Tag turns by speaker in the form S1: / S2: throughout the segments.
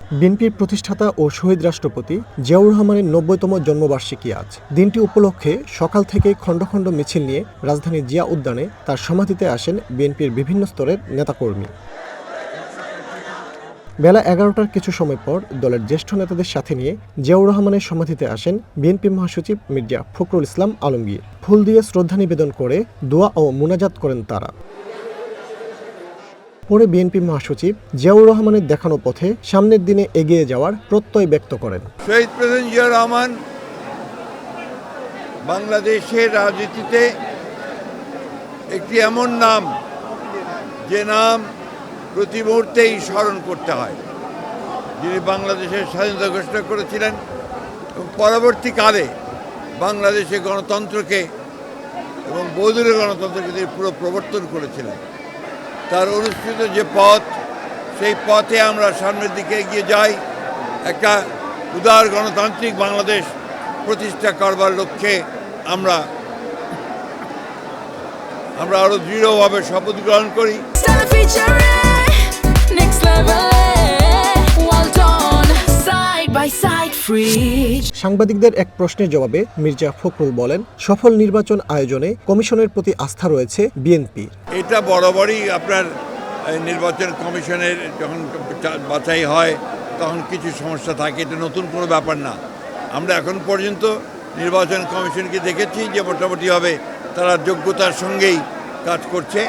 S1: বিএনপির প্রতিষ্ঠাতা ও শহীদ রাষ্ট্রপতি জিয়াউর রহমানের নব্বইতম জন্মবার্ষিকী আজ। দিনটি উপলক্ষে সকাল থেকে খণ্ড খণ্ড মিছিল নিয়ে রাজধানী জিয়া উদ্যানে তার সমাধিতে আসেন বিএনপির বিভিন্ন স্তরের নেতাকর্মী। বেলা এগারোটার কিছু সময় পর দলের জ্যেষ্ঠ নেতাদের সাথে নিয়ে জিয়াউর রহমানের সমাধিতে আসেন বিএনপি মহাসচিব মির্জা ফখরুল ইসলাম আলমগীর। ফুল দিয়ে শ্রদ্ধা নিবেদন করে দোয়া ও মুনাজাত করেন তারা। পরে বিএনপি মহাসচিব জিয়াউর রহমানের দেখানো পথে সামনের দিনে এগিয়ে যাওয়ার প্রত্যয় ব্যক্ত করেন।
S2: শহীদ প্রেসিডেন্ট জিয়া রহমান বাংলাদেশের রাজনীতিতে একটি এমন নাম, যে নাম প্রতি মুহূর্তেই স্মরণ করতে হয়। যিনি বাংলাদেশের স্বাধীনতা ঘোষণা করেছিলেন এবং পরবর্তীকালে বাংলাদেশে গণতন্ত্রকে এবং বৌদ্ধের গণতন্ত্রকে তিনি পুরো প্রবর্তন করেছিলেন। তার অনুষ্ঠিত যে পথ, সেই পথে আমরা সামনের দিকে এগিয়ে যাই একটা উদার গণতান্ত্রিক বাংলাদেশ প্রতিষ্ঠা করবার লক্ষ্যে আমরা আমরা আরও দৃঢ়ভাবে শপথ গ্রহণ করি
S3: free.
S1: সাংবাদিকদের এক প্রশ্নের জবাবে মির্জা ফখরুল বলেন, সফল নির্বাচন আয়োজনে কমিশনের প্রতি আস্থা রয়েছে বিএনপি।
S2: এটা বরাবরই আপনার নির্বাচন কমিশনের যখন বাছাই হয়, তখন কিছু সমস্যা থাকে, এটা নতুন কোনো ব্যাপার না। আমরা এখন পর্যন্ত নির্বাচন কমিশনকে দেখেছি যে মোটামুটিভাবে তারা যোগ্যতার সঙ্গেই কাজ করছে।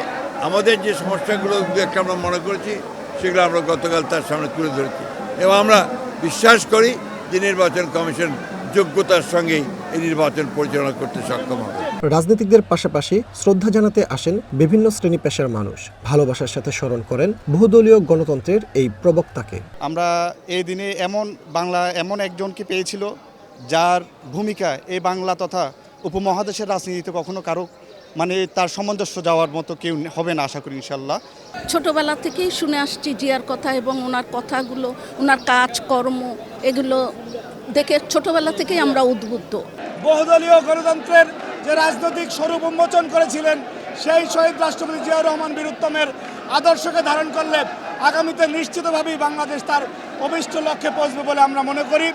S2: আমাদের যে সমস্যাগুলো একটা আমরা মনে করেছি, সেগুলো আমরা গতকাল তার সামনে তুলে ধরেছি। এবং আমরা বিশ্বাস করি যে নির্বাচন কমিশন যোগ্যতার সঙ্গে এই নির্বাচন পরিচালনা করতে সক্ষম হবে।
S1: রাজনীতিকদের পাশাপাশি শ্রদ্ধা জানাতে আসেন বিভিন্ন শ্রেণি পেশার মানুষ। ভালোবাসার সাথে স্মরণ করেন বহুদলীয় গণতন্ত্রের এই প্রবক্তাকে।
S4: আমরা এই দিনে এমন বাংলা এমন একজনকে পেয়েছিল যার ভূমিকা এই বাংলা তথা উপমহাদেশের রাজনীতিতে কখনো কারও মানে তার সামঞ্জস্য যাওয়ার মতো কেউ হবে না আশা করি ইনশাল্লাহ
S5: ছোটবেলা থেকেই শুনে আসছি জিয়ার কথা এবং ওনার কথাগুলো ওনার কাজ কর্ম এগুলো দেখে ছোটবেলা থেকেই আমরা উদ্বুদ্ধ।
S6: বহুদলীয় গণতন্ত্রের যে রাজনৈতিক স্বরূপ উন্মোচন করেছিলেন সেই শহীদ রাষ্ট্রপতি জিয়াউর রহমান বীরুত্তমের আদর্শকে ধারণ করলে আগামীতে নিশ্চিতভাবেই বাংলাদেশ তার অভিষ্ট লক্ষ্যে পৌঁছবে বলে আমরা মনে করি।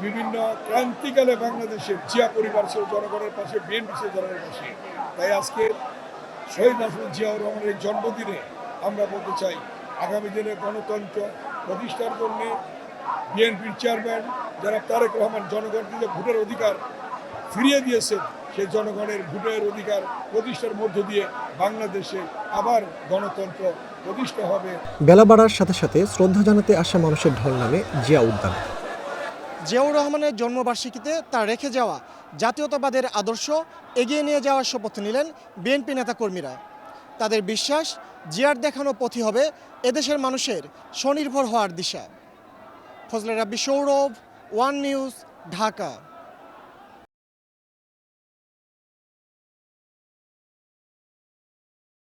S7: বিভিন্ন ক্রান্তিকালে বাংলাদেশের জিয়া পরিবার ছিল জনগণের পাশে, বিএনপি ছিল জনগণের পাশে। তাই আজকে শহীদ নাসরুল জিয়াউর রহমানের জন্মদিনে আমরা বলতে চাই, আগামী দিনে গণতন্ত্র প্রতিষ্ঠার জন্য বিএনপির চেয়ারম্যান যারা তারেক রহমান জনগণকে যে ভোটের অধিকার ফিরিয়ে দিয়েছেন, সেই জনগণের ভোটের অধিকার প্রতিষ্ঠার মধ্য দিয়ে বাংলাদেশে আবার গণতন্ত্র প্রতিষ্ঠা হবে।
S1: বেলা বাড়ার সাথে সাথে শ্রদ্ধা জানাতে আসা মানুষের ঢল নামে জিয়া উদ্যান।
S4: জিয়াউর রহমানের জন্মবার্ষিকীতে তার রেখে যাওয়া জাতীয়তাবাদের আদর্শ এগিয়ে নিয়ে যাওয়ার শপথ নিলেন বিএনপি নেতাকর্মীরা। তাদের বিশ্বাস, জিয়ার দেখানো পথি হবে এদেশের মানুষের স্বনির্ভর হওয়ার দিশা। Fazle Rabbi Sourav, one news, Dhaka.